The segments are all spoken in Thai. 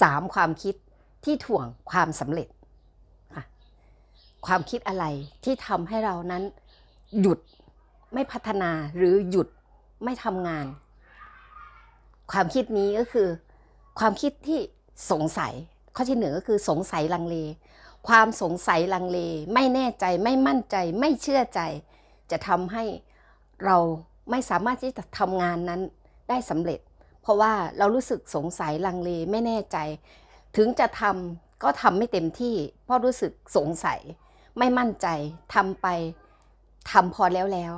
สามความคิดที่ถ่วงความสำเร็จค่ะความคิดอะไรที่ทำให้เรานั้นหยุดไม่พัฒนาหรือหยุดไม่ทำงาน ความคิดนี้ก็คือ ความคิดที่สงสัย ข้อที่หนึ่งก็คือสงสัยลังเล ความสงสัยลังเล ไม่แน่ใจไม่มั่นใจ ไม่เชื่อใจ จะทำให้เราไม่สามารถที่จะทำงานนั้นได้สำเร็จ ราะว่าเรารู้สึกสงสัยลังเลไม่แน่ใจ ถึงจะทำก็ทำไม่เต็มที่ เพราะรู้สึกสงสัย ไม่มั่นใจทำไปทำพอแล้วแล้ว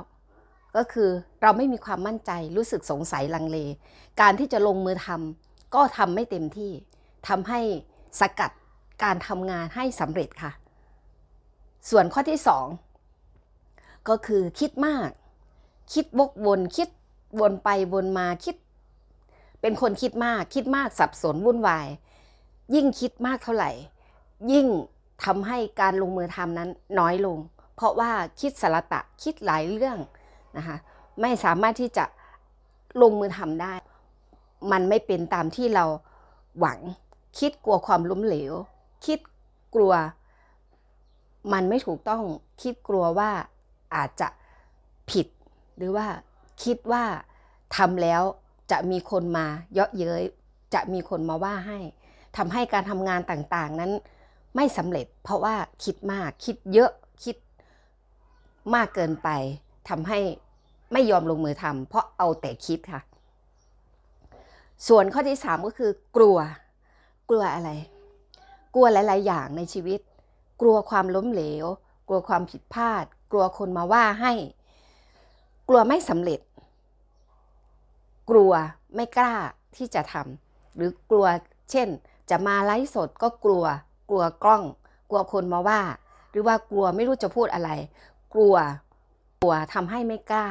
ก็คือเราไม่มีความมั่นใจรู้สึกสงสัยลังเล การที่จะลงมือทำก็ทำไม่เต็มที่ทำให้สกัดการทำงานให้สำเร็จค่ะ ส่วนข้อที่สองก็คือคิดมาก คิดวกวนคิดวนไปวนมาคิด เป็นคนคิดมากคิดมากสับสนวุ่นวาย ยิ่งคิดมากเท่าไหร่ ยิ่งทำให้การลงมือทำนั้นน้อยลง เพราะว่าคิดสารตะคิดหลายเรื่องนะคะไม่สามารถที่จะลงมือทำได้ มันไม่เป็นตามที่เราหวัง คิดกลัวความล้มเหลว คิดกลัว มันไม่ถูกต้องคิดกลัวว่าอาจจะผิด หรือว่าคิดว่าทำแล้ว จะมีคนมาเยาะเย้ยจะมีคนมาว่าให้ทำให้การทำงานต่างๆ นั้นไม่สำเร็จ เพราะว่าคิดมากคิดเยอะคิดมากเกินไปทำให้ไม่ยอมลงมือทำเพราะเอาแต่คิดค่ะ ส่วนข้อที่สามก็คือกลัว กลัวอะไร กลัวหลาย ๆ อย่างในชีวิต กลัวความล้มเหลว กลัวความผิดพลาด กลัวคนมาว่าให้ กลัวไม่สำเร็จ กลัวไม่กล้าที่จะทำหรือกลัวเช่น จะมาไลฟ์สดก็กลัว กลัวกล้อง กลัวคนมาว่า หรือว่ากลัวไม่รู้จะพูดอะไร กลัวกลัวทำให้ไม่กล้า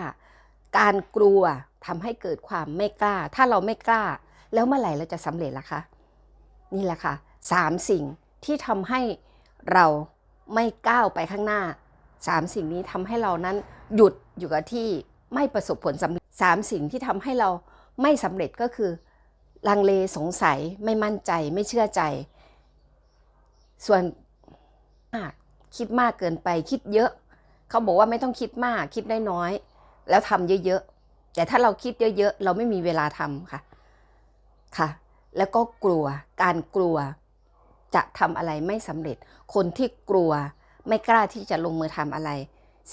การกลัวทำให้เกิดความไม่กล้า ถ้าเราไม่กล้า แล้วเมื่อไหร่เราจะสำเร็จล่ะคะ นี่แหละค่ะสามสิ่งที่ทำให้เราไม่ก้าวไปข้างหน้าสามสิ่งนี้ทำให้เรานั้นหยุดอยู่กับที่ไม่ประสบผลสำเร็จ สามสิ่งที่ทำให้เราไม่สำเร็จก็คือ ลังเลสงสัยไม่มั่นใจไม่เชื่อใจ ส่วนมากคิดมากเกินไปคิดเยอะ เขาบอกว่าไม่ต้องคิดมากคิดได้น้อย แล้วทำเยอะๆ แต่ถ้าเราคิดเยอะๆ เราไม่มีเวลาทำค่ะค่ะ แล้วก็กลัวการกลัวจะทำอะไรไม่สำเร็จ คนที่กลัวไม่กล้าที่จะลงมือทำอะไร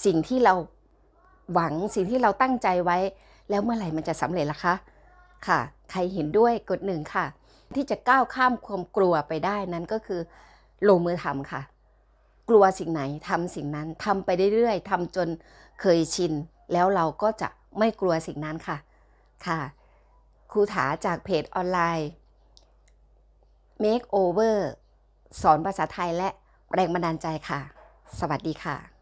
สิ่งที่เราหวังสิ่งที่เราตั้งใจไว้ แล้วเมื่อไหร่มันจะสำเร็จล่ะคะค่ะ ใครเห็นด้วยกดหนึ่งค่ะ ที่จะก้าวข้ามความกลัวไปได้นั้นก็คือลงมือทำค่ะ กลัวสิ่งไหนทำสิ่งนั้นทำไปเรื่อยๆทำจนเคยชิน แล้วเราก็จะไม่กลัวสิ่งนั้นค่ะค่ะครูถาจากเพจออนไลน์ Make Over สอนภาษาไทยและแรงบันดาลใจค่ะ สวัสดีค่ะ